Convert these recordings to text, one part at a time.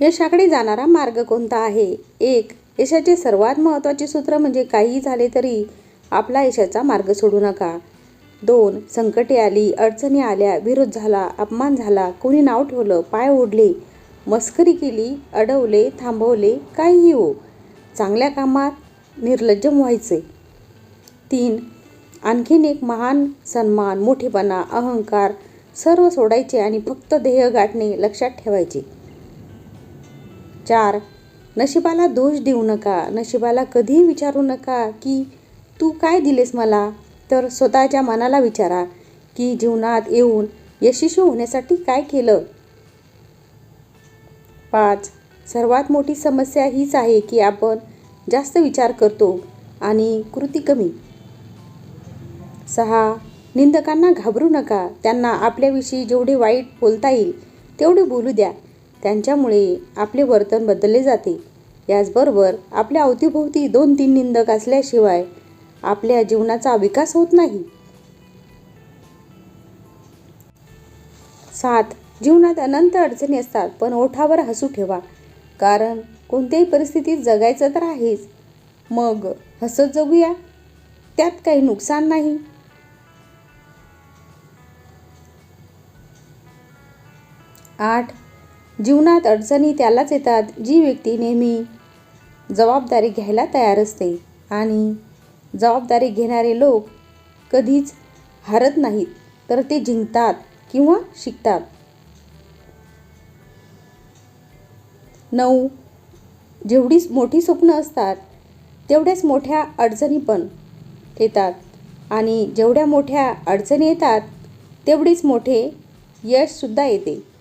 यशाकडे जाणारा मार्ग कोणता आहे? एक यशाचे सर्वात महत्त्वाचे सूत्र म्हणजे काहीही झाले तरी आपला यशाचा मार्ग सोडू नका. दोन संकटे आली अडचणी आल्या विरोध झाला अपमान झाला कोणी नाव ठेवलं पाय ओढले मस्करी केली अडवले थांबवले काहीही हो. चांगल्या कामात निर्लज्जम व्हायचे. तीन आणखीन एक महान सन्मान मोठेपणा अहंकार सर्व सोडायचे आणि फक्त ध्येय गाठणे लक्षात ठेवायचे. चार नशिबाला दोष देऊ नका. नशिबाला कधीही विचारू नका की तू काय दिलेस मला? तर स्वतःच्या मनाला विचारा की जीवनात येऊन यशस्वी होण्यासाठी काय केलं? पाच सर्वात मोठी समस्या हीच आहे की आपण जास्त विचार करतो आणि कृती कमी. सहा निंदकांना घाबरू नका. त्यांना आपल्याविषयी जेवढे वाईट बोलता येईल तेवढे बोलू द्या. त्यांच्यामुळे आपले वर्तन बदलले जाते. याचबरोबर आपल्या अवतीभोवती दोन तीन निंदक असल्याशिवाय आपल्या जीवनाचा विकास होत नाही. सात. जीवनात अनंत अडचणी असतात पण ओठावर हसू ठेवा. कारण कोणत्याही परिस्थितीत जगायचं तर आहेच. मग हसत जगूया? त्यात काही नुकसान नाही. आठ. जीवनात अडचणी त्यालाच येतात जी व्यक्ती नेहमी जबाबदारी घ्यायला तयार असते. आणि जबाबदारी घेणारे लोक कधीच हारत नाहीत तर ते जिंकतात किंवा शिकतात. नऊ. जेवढी मोठी स्वप्न असतात तेवढ्याच मोठ्या अडचणी पण येतात. आणि जेवढ्या मोठ्या अडचणी येतात तेवढीच मोठे यशसुद्धा येते.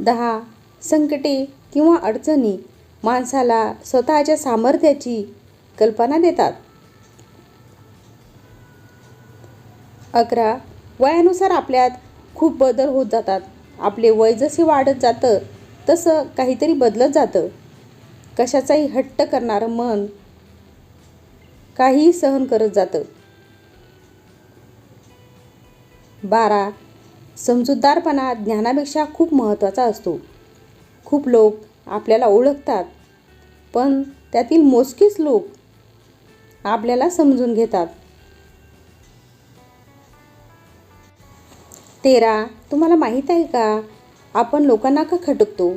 दहा संकटे किंवा अडचणी माणसाला स्वतःच्या सामर्थ्याची कल्पना देतात. अकरा वयानुसार आपल्यात खूप बदल होत जातात. आपले वय जसे वाढत जातं तसं काहीतरी बदलत जातं. कशाचाही हट्ट करणारं मन काहीही सहन करत जातं. बारा समजूतदारपणा ज्ञानापेक्षा खूप महत्त्वाचा असतो. खूप लोक आपल्याला ओळखतात पण त्यातील मोजकेच लोक आपल्याला समजून घेतात. तेरा तुम्हाला माहीत आहे का? आपण लोकांना का खटकतो?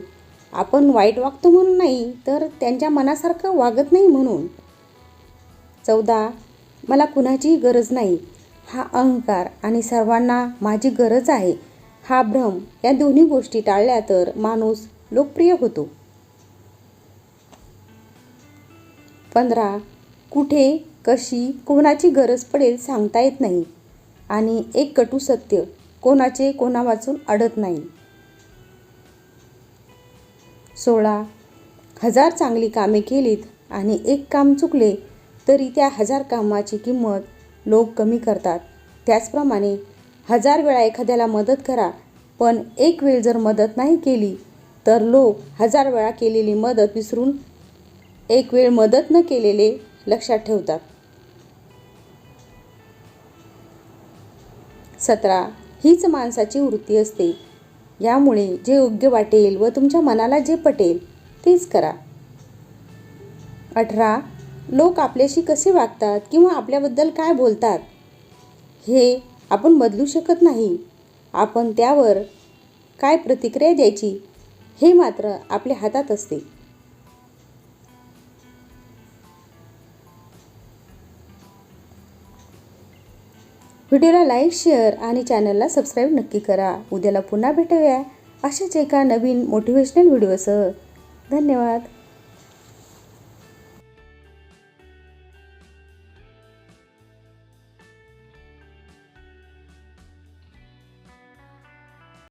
आपण वाईट वागतो म्हणून नाही तर त्यांच्या मनासारखं वागत नाही म्हणून. चौदा मला कुणाचीही गरज नाही. हा अहंकार आणि सर्वांना माझी गरज आहे. हा भ्रम या दोन्ही गोष्टी टाळल्या तर माणूस लोकप्रिय होतो. पंधरा. कुठे कशी कोणाची गरज पडेल सांगता येत नाही. आणि एक कटू सत्य कोणाचे कोणा वाचून अडत नाही. सोळा. हजार चांगली कामे केलीत आणि एक काम चुकले तरी त्या हजार कामाची किंमत लोक कमी करतात. त्याचप्रमाणे हजार वेळा एखाद्याला मदत करा पण एक वेळ जर मदत नाही केली तर लोक हजार वेळा केलेली मदत विसरून एक वेळ मदत न केलेले लक्षात ठेवतात. सतरा. हीच माणसाची वृत्ती असते. यामुळे जे योग्य वाटेल व तुमच्या मनाला जे पटेल तेच करा. अठरा. लोक आपल्याशी कसे वागतात किंवा आपल्याबद्दल काय बोलतात हे आपण बदलू शकत नाही. आपण त्यावर काय प्रतिक्रिया द्यायची हे मात्र आपल्या हातात असते. व्हिडिओला लाईक शेअर आणि चॅनलला सबस्क्राईब नक्की करा. उद्याला पुन्हा भेटूया अशाच एका नवीन मोटिवेशनल व्हिडिओसह. धन्यवाद.